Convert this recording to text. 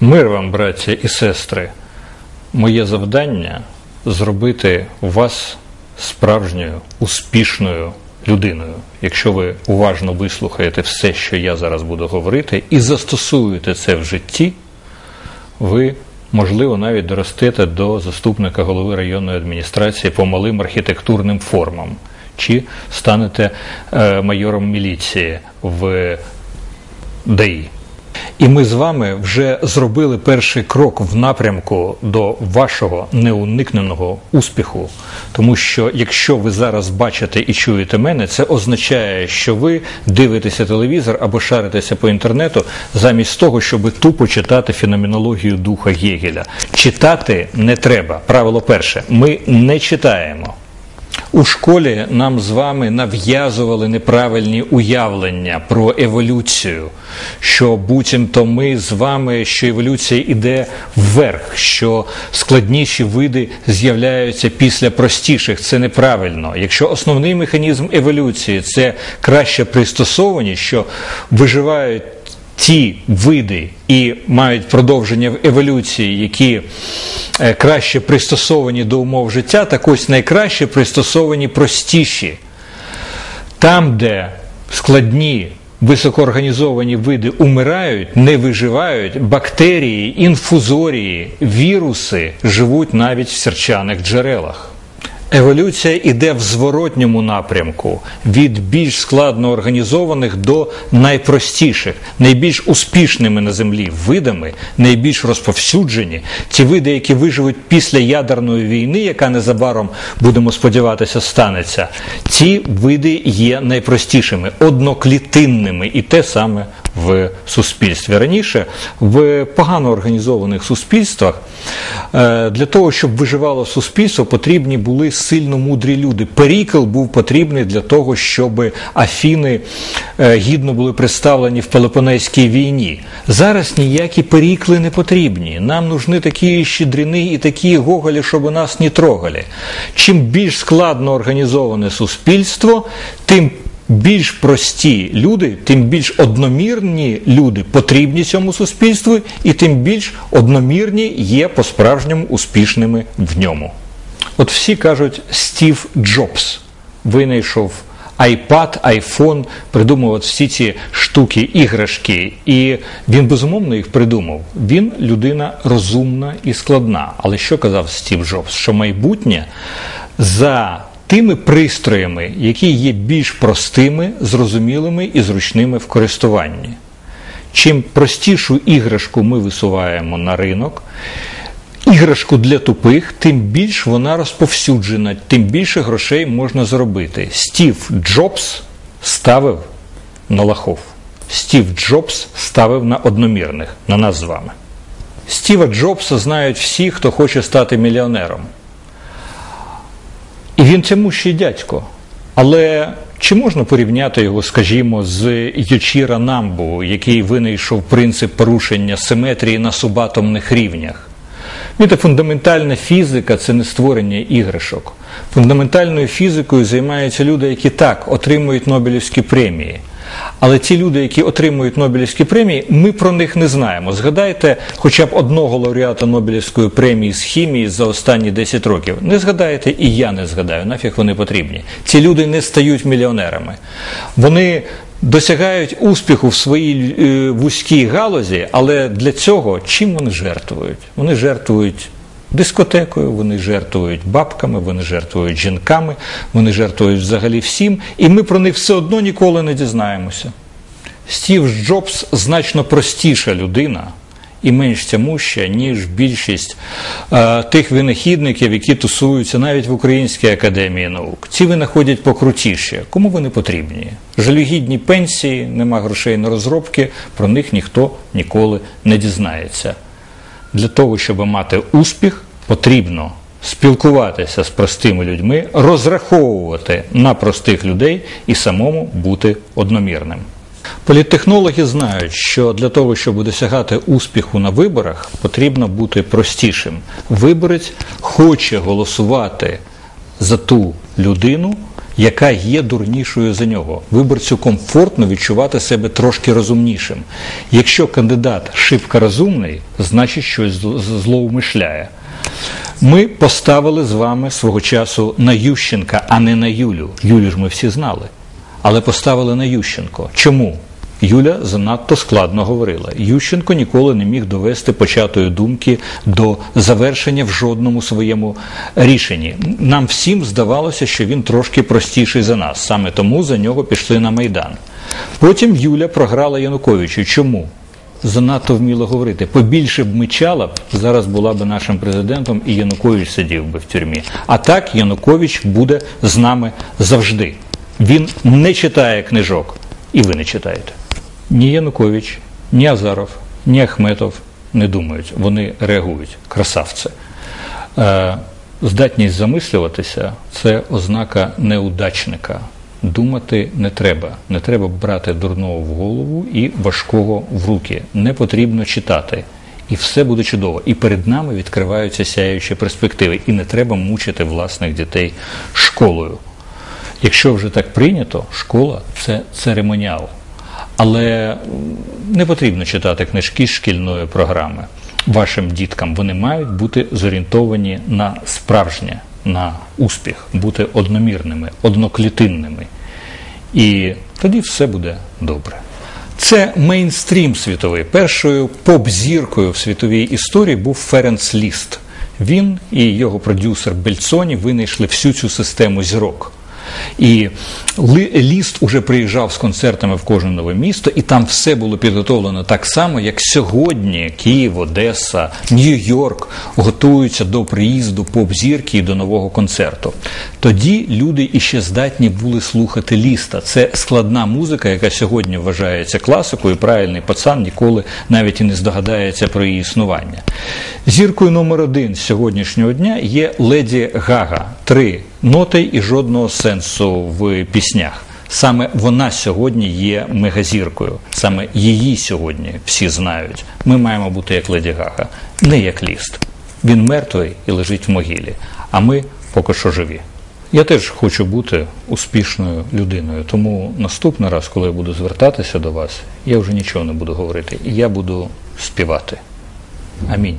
Мир вам, браття і сестри, моє завдання зробити вас справжньою, успішною людиною. Якщо ви уважно вислухаєте все, що я зараз буду говорити, і застосуєте це в житті, ви, можливо, навіть доростете до заступника голови районної адміністрації по малим архітектурним формам, чи станете е, майором міліції в ДАІ. І ми з вами вже зробили перший крок в напрямку до вашого неуникненого успіху. Тому що якщо ви зараз бачите і чуєте мене, це означає, що ви дивитеся телевізор або шаритеся по інтернету, замість того, щоб тупо читати феноменологію духа Гегеля. Читати не треба. Правило перше: ми не читаємо. У школі нам з вами нав'язували неправильні уявлення про еволюцію, що буцімто ми з вами, що еволюція йде вверх, що складніші види з'являються після простіших. Це неправильно. Якщо основний механізм еволюції це краще пристосовані, що виживають ті види і мають продовження в еволюції, які краще пристосовані до умов життя, так ось найкраще пристосовані простіші. Там, де складні високоорганізовані види умирають, не виживають, бактерії, інфузорії, віруси живуть навіть в серчаних джерелах. Еволюція йде в зворотньому напрямку від більш складно організованих до найпростіших, найбільш успішними на землі видами, найбільш розповсюджені. Ті види, які виживуть після ядерної війни, яка незабаром будемо сподіватися, станеться. Ці види є найпростішими, одноклітинними, і те саме в суспільстві. Раніше в погано організованих суспільствах е, для того, щоб виживало суспільство, потрібні були сильно мудрі люди. Перікл був потрібний для того, щоб Афіни е, гідно були представлені в Пелопонезькій війні. Зараз ніякі перікли не потрібні. Нам нужны такі щедрини і такі гоголі, щоб нас не трогали. Чим більш складно організоване суспільство, тим більш прості люди, тим більш одномірні люди потрібні цьому суспільству, і тим більш одномірні є по-справжньому успішними в ньому. От всі кажуть, Стів Джобс винайшов iPad, iPhone, придумав всі ці штуки, іграшки, і він безумовно їх придумав. Він людина розумна і складна. Але що казав Стів Джобс? Що майбутнє за тими пристроями, які є більш простими, зрозумілими і зручними в користуванні. Чим простішу іграшку ми висуваємо на ринок, іграшку для тупих, тим більш вона розповсюджена, тим більше грошей можна зробити. Стів Джобс ставив на лахов. Стів Джобс ставив на одномірних, на нас з вами. Стіва Джобса знають всі, хто хоче стати мільйонером. І він цьому ще дядько. Але чи можна порівняти його, скажімо, з Йочіра Намбу, який винайшов принцип порушення симетрії на субатомних рівнях? Це фундаментальна фізика це не створення іграшок. Фундаментальною фізикою займаються люди, які так отримують Нобелівські премії. Але ті люди, які отримують Нобелівські премії, ми про них не знаємо. Згадайте хоча б одного лауреата Нобелівської премії з хімії за останні 10 років. Не згадаєте, і я не згадаю, нафіг вони потрібні. Ці люди не стають мільйонерами. Вони досягають успіху в своїй е, вузькій галузі, але для цього чим вони жертвують? Вони жертвують дискотекою, вони жертвують бабками, вони жертвують жінками, вони жертвують взагалі всім, і ми про них все одно ніколи не дізнаємося. Стів Джобс значно простіша людина. І менш тямуща, ніж більшість е, тих винахідників, які тусуються навіть в Українській академії наук. Ці винаходять покрутіші. Кому вони потрібні? Жалюгідні пенсії, нема грошей на розробки, про них ніхто ніколи не дізнається. Для того, щоб мати успіх, потрібно спілкуватися з простими людьми, розраховувати на простих людей і самому бути одномірним. Політтехнологи знають, що для того, щоб досягати успіху на виборах, потрібно бути простішим. Виборець хоче голосувати за ту людину, яка є дурнішою за нього. Виборцю комфортно відчувати себе трошки розумнішим. Якщо кандидат шибко розумний, значить щось зл- злоумишляє. Ми поставили з вами свого часу на Ющенка, а не на Юлю. Юлю ж ми всі знали. Але поставили на Ющенко. Чому? Юля занадто складно говорила. Ющенко ніколи не міг довести початої думки до завершення в жодному своєму рішенні. Нам всім здавалося, що він трошки простіший за нас. Саме тому за нього пішли на Майдан. Потім Юля програла Януковичу. Чому? занадто вміло говорити. Побільше б мичала б, зараз була б нашим президентом, і Янукович сидів би в тюрмі. А так Янукович буде з нами завжди. Він не читає книжок, і ви не читаєте. Ні Янукович, ні Азаров, ні Ахметов не думають, вони реагують. Красавці. Е, Здатність замислюватися це ознака неудачника. Думати не треба. Не треба брати дурного в голову і важкого в руки. Не потрібно читати. І все буде чудово. І перед нами відкриваються сяючі перспективи. І не треба мучити власних дітей школою. Якщо вже так прийнято, школа це церемоніал. Але не потрібно читати книжки шкільної програми. Вашим діткам вони мають бути зорієнтовані на справжнє, на успіх, бути одномірними, одноклітинними. І тоді все буде добре. Це мейнстрім світовий. Першою поп-зіркою в світовій історії був Ференц Ліст. Він і його продюсер Бельцоні винайшли всю цю систему зірок. І Ліст уже приїжджав з концертами в кожне нове місто, і там все було підготовлено так само, як сьогодні Київ, Одеса, Нью-Йорк готуються до приїзду поп-зірки і до нового концерту. Тоді люди іще здатні були слухати ліста. Це складна музика, яка сьогодні вважається класикою. Правильний пацан ніколи навіть і не здогадається про її існування. Зіркою номер один сьогоднішнього дня є Леді Гага. Три ноти і жодного сенсу в піснях. Саме вона сьогодні є мегазіркою. Саме її сьогодні всі знають. Ми маємо бути як Леді Гага, не як ліст. Він мертвий і лежить в могилі, а ми поки що живі. Я теж хочу бути успішною людиною, тому наступний раз, коли я буду звертатися до вас, я вже нічого не буду говорити. Я буду співати. Амінь.